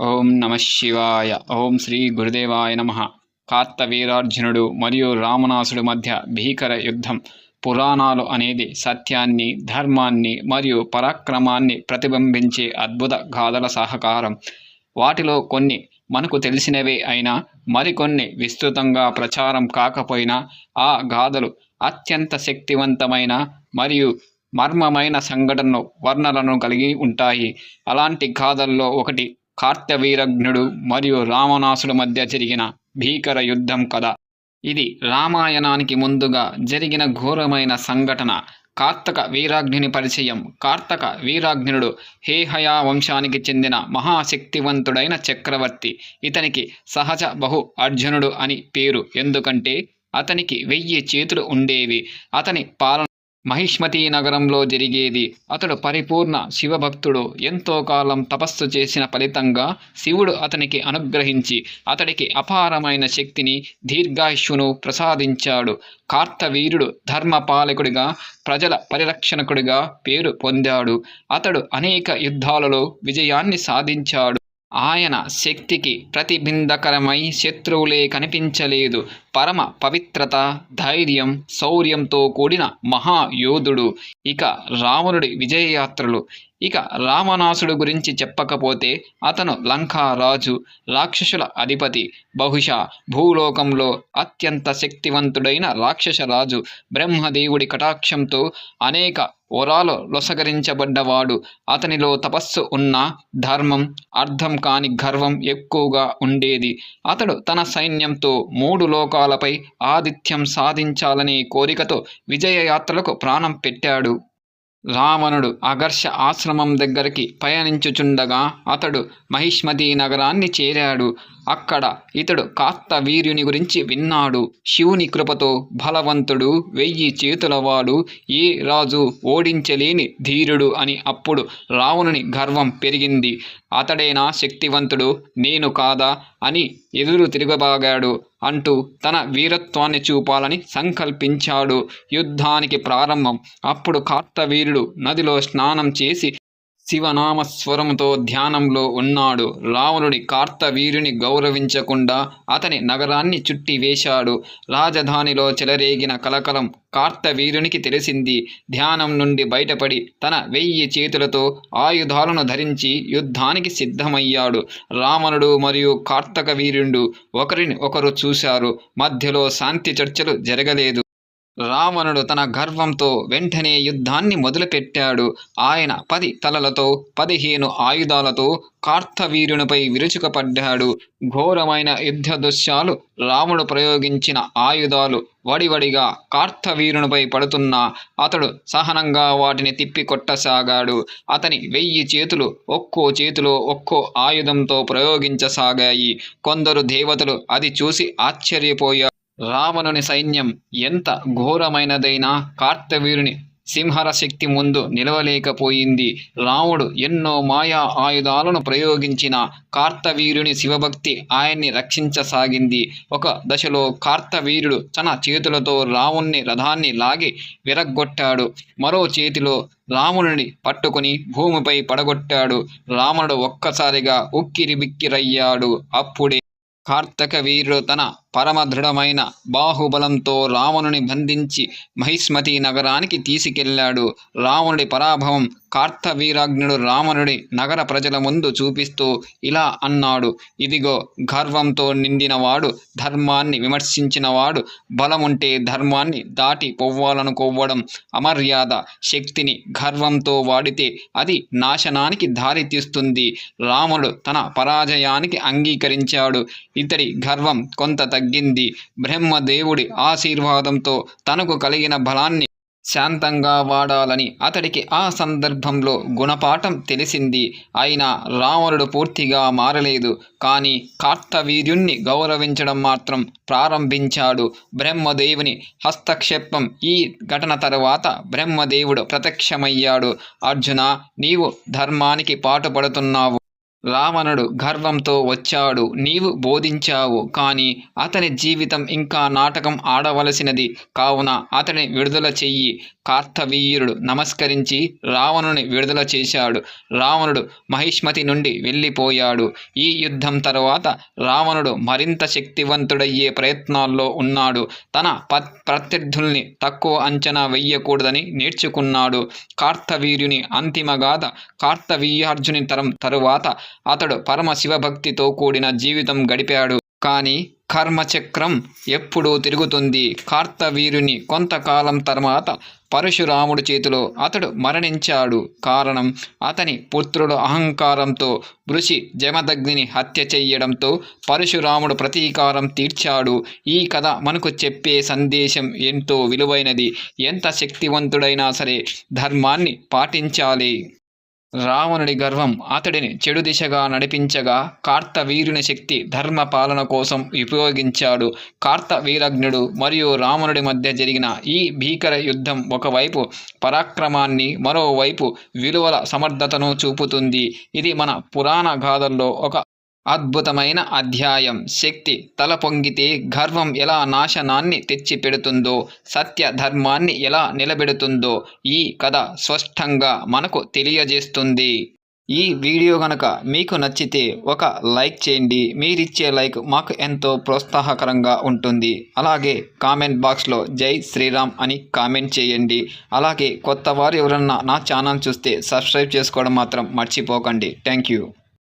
ఓం నమ శివాయ. ఓం శ్రీ గురుదేవాయ నమ. కార్తవీరార్జునుడు మరియు రామనాసుడు మధ్య భీకర యుద్ధం. పురాణాలు అనేది సత్యాన్ని ధర్మాన్ని మరియు పరాక్రమాన్ని ప్రతిబింబించే అద్భుత గాథల సహకారం. వాటిలో కొన్ని మనకు తెలిసినవే అయినా మరికొన్ని విస్తృతంగా ప్రచారం కాకపోయినా ఆ గాథలు అత్యంత శక్తివంతమైన మరియు మర్మమైన సంఘటనలు వర్ణలను కలిగి ఉంటాయి. అలాంటి గాథల్లో ఒకటి కార్తవీరజ్ఞుడు మరియు రావణాసుడు మధ్య జరిగిన భీకర యుద్ధం కథ. ఇది రామాయణానికి ముందుగా జరిగిన ఘోరమైన సంఘటన. కార్తక వీరాగ్నిని పరిచయం. కార్తక వీరాగ్నుడు హేహయా వంశానికి చెందిన మహాశక్తివంతుడైన చక్రవర్తి. ఇతనికి సహజ బహు అర్జునుడు అని పేరు. ఎందుకంటే అతనికి వెయ్యి చేతులు ఉండేవి. అతని పాలన మహిష్మతి నగరంలో జరిగేది. అతడు పరిపూర్ణ శివభక్తుడు. ఎంతో కాలం తపస్సు చేసిన ఫలితంగా శివుడు అతనికి అనుగ్రహించి అతడికి అపారమైన శక్తిని దీర్ఘాయుష్యును ప్రసాదించాడు. కార్తవీరుడు ధర్మపాలకుడిగా ప్రజల పరిరక్షణకుడిగా పేరు పొందాడు. అతడు అనేక యుద్ధాలలో విజయాన్ని సాధించాడు. ఆయన శక్తికి ప్రతిబింధకరమై శత్రువులే కనిపించలేదు. పరమ పవిత్రత ధైర్యం శౌర్యంతో కూడిన మహాయోధుడు. ఇక రావణుడి విజయయాత్రలు. ఇక రామనాసుడు గురించి చెప్పకపోతే అతను లంకారాజు రాక్షసుల అధిపతి. బహుశా భూలోకంలో అత్యంత శక్తివంతుడైన రాక్షస రాజు బ్రహ్మదేవుడి కటాక్షంతో అనేక వరాలు లొసగరించబడ్డవాడు అతనిలో తపస్సు ఉన్న ధర్మం అర్థం కాని గర్వం ఎక్కువగా ఉండేది. అతడు తన సైన్యంతో మూడు లోకాలపై ఆతిథ్యం సాధించాలనే కోరికతో విజయయాత్రలకు ప్రాణం పెట్టాడు. రావణుడు అగర్ష ఆశ్రమం దగ్గరికి పయనించుచుండగా అతడు మహిష్మతి నగరాన్ని చేరాడు. అక్కడ ఇతడు వీర్యుని గురించి విన్నాడు. శివుని కృపతో బలవంతుడు వెయ్యి చేతులవాడు ఏ రాజు ఓడించలేని ధీరుడు అని అప్పుడు రావణుని గర్వం పెరిగింది. అతడేనా శక్తివంతుడు? నేను కాదా? అని ఎదురు తిరగబాగాడు. అంటూ తన వీరత్వాన్ని చూపాలని సంకల్పించాడు. యుద్ధానికి ప్రారంభం. అప్పుడు కార్తవీరుడు నదిలో స్నానం చేసి శివనామస్వరముతో ధ్యానంలో ఉన్నాడు. రావణుడి కార్తవీరుని గౌరవించకుండా అతని నగరాన్ని చుట్టివేశాడు రాజధానిలో చెలరేగిన కలకలం కార్తవీరునికి తెలిసింది. ధ్యానం నుండి బయటపడి తన వెయ్యి చేతులతో ఆయుధాలను ధరించి యుద్ధానికి సిద్ధమయ్యాడు. రావణుడు మరియు కార్తక వీరుడు ఒకరిని ఒకరు చూశారు. మధ్యలో శాంతి చర్చలు జరగలేదు. రావణుడు తన గర్వంతో వెంటనే యుద్ధాన్ని మొదలుపెట్టాడు. ఆయన పది తలలతో పదిహేను ఆయుధాలతో కార్తవీరునిపై విరుచుకపడ్డాడు. ఘోరమైన యుద్ధ దృశ్యాలు రాముడు ప్రయోగించిన ఆయుధాలు వడివడిగా కార్తవీరునిపై పడుతున్నా అతడు సహనంగా వాటిని తిప్పి కొట్టసాగాడు అతని వెయ్యి చేతులు ఒక్కో చేతిలో ఒక్కో ఆయుధంతో ప్రయోగించసాగాయి. కొందరు దేవతలు అది చూసి ఆశ్చర్యపోయారు రావణుని సైన్యం ఎంత ఘోరమైనదైనా కార్తవీరుని సింహర శక్తి ముందు నిలవలేకపోయింది. రాముడు ఎన్నో మాయా ఆయుధాలను ప్రయోగించిన కార్తవీరుని శివభక్తి ఆయన్ని రక్షించసాగింది. ఒక దశలో కార్తవీరుడు తన చేతులతో రావుణ్ణి రథాన్ని లాగి విరగ్గొట్టాడు. మరో చేతిలో రాముడిని పట్టుకుని భూమిపై పడగొట్టాడు. రాముడు ఒక్కసారిగా ఉక్కిరిబిక్కిరయ్యాడు. అప్పుడే కార్తక వీరుడు తన పరమదృఢమైన బాహుబలంతో రావణుని బంధించి మహిష్మతి నగరానికి తీసుకెళ్ళాడు రావణుడి పరాభవం కార్తవీరాగ్నుడు రావణుడి నగర ప్రజల ముందు చూపిస్తూ ఇలా అన్నాడు. ఇదిగో గర్వంతో నిండినవాడు ధర్మాన్ని విమర్శించినవాడు బలముంటే ధర్మాన్ని దాటి కొవ్వడం అమర్యాద శక్తిని గర్వంతో వాడితే అది నాశనానికి దారితీస్తుంది రాముడు తన పరాజయానికి అంగీకరించాడు. ఇతడి గర్వం కొంత తగ్గింది. బ్రహ్మదేవుడి ఆశీర్వాదంతో తనకు కలిగిన బలాన్ని శాంతంగా వాడాలని అతడికి ఆ సందర్భంలో గుణపాఠం తెలిసింది. అయినా రావణుడు పూర్తిగా మారలేదు. కానీ కార్తవీర్యుణ్ణి గౌరవించడం మాత్రం ప్రారంభించాడు. బ్రహ్మదేవుని హస్తక్షేపం ఈ ఘటన తరువాత బ్రహ్మదేవుడు ప్రత్యక్షమయ్యాడు. అర్జున నీవు ధర్మానికి పాటుపడుతున్నావు. రావణుడు గర్వంతో వచ్చాడు. నీవు బోధించావు కానీ అతని జీవితం ఇంకా నాటకం ఆడవలసినది కావున అతని విడుదల చెయ్యి. కార్తవీయుడు నమస్కరించి రావణుని విడుదల చేశాడు. రావణుడు మహిష్మతి నుండి వెళ్ళిపోయాడు. ఈ యుద్ధం తర్వాత రావణుడు మరింత శక్తివంతుడయ్యే ప్రయత్నాల్లో ఉన్నాడు. తన ప ప్రత్యర్థుల్ని తక్కువ అంచనా వెయ్యకూడదని నేర్చుకున్నాడు. కార్తవీర్యుని అంతిమగాథ కార్తవీయార్జుని తరం తరువాత అతడు పరమ శివభక్తితో కూడిన జీవితం గడిపాడు. కానీ కర్మచక్రం ఎప్పుడూ తిరుగుతుంది. కార్తవీరుని కొంతకాలం తర్వాత పరశురాముడి చేతిలో అతడు మరణించాడు. కారణం అతని పుత్రుడు అహంకారంతో ఋషి జమదగ్నిని హత్య చెయ్యడంతో పరశురాముడు ప్రతీకారం తీర్చాడు. ఈ కథ మనకు చెప్పే సందేశం ఎంతో విలువైనది. ఎంత శక్తివంతుడైనా సరే ధర్మాన్ని పాటించాలి. రావణుడి గర్వం అతడిని చెడు దిశగా నడిపించగా కార్తవీరుని శక్తి ధర్మ పాలన కోసం ఉపయోగించాడు. కార్తవీరజ్ఞుడు మరియు రావణుడి మధ్య జరిగిన ఈ భీకర యుద్ధం ఒకవైపు పరాక్రమాన్ని మరోవైపు విలువల సమర్థతను చూపుతుంది. ఇది మన పురాణ గాథల్లో ఒక అద్భుతమైన అధ్యాయం. శక్తి తల పొంగితే గర్వం ఎలా నాశనాన్ని తెచ్చిపెడుతుందో సత్య ధర్మాన్ని ఎలా నిలబెడుతుందో ఈ కథ స్పష్టంగా మనకు తెలియజేస్తుంది. ఈ వీడియో కనుక మీకు నచ్చితే ఒక లైక్ చేయండి. మీరిచ్చే లైక్ మాకు ఎంతో ప్రోత్సాహకరంగా ఉంటుంది. అలాగే కామెంట్ బాక్స్లో జై శ్రీరామ్ అని కామెంట్ చేయండి. అలాగే కొత్త వారు ఎవరన్నా నా ఛానల్ చూస్తే సబ్స్క్రైబ్ చేసుకోవడం మాత్రం మర్చిపోకండి. Thank you.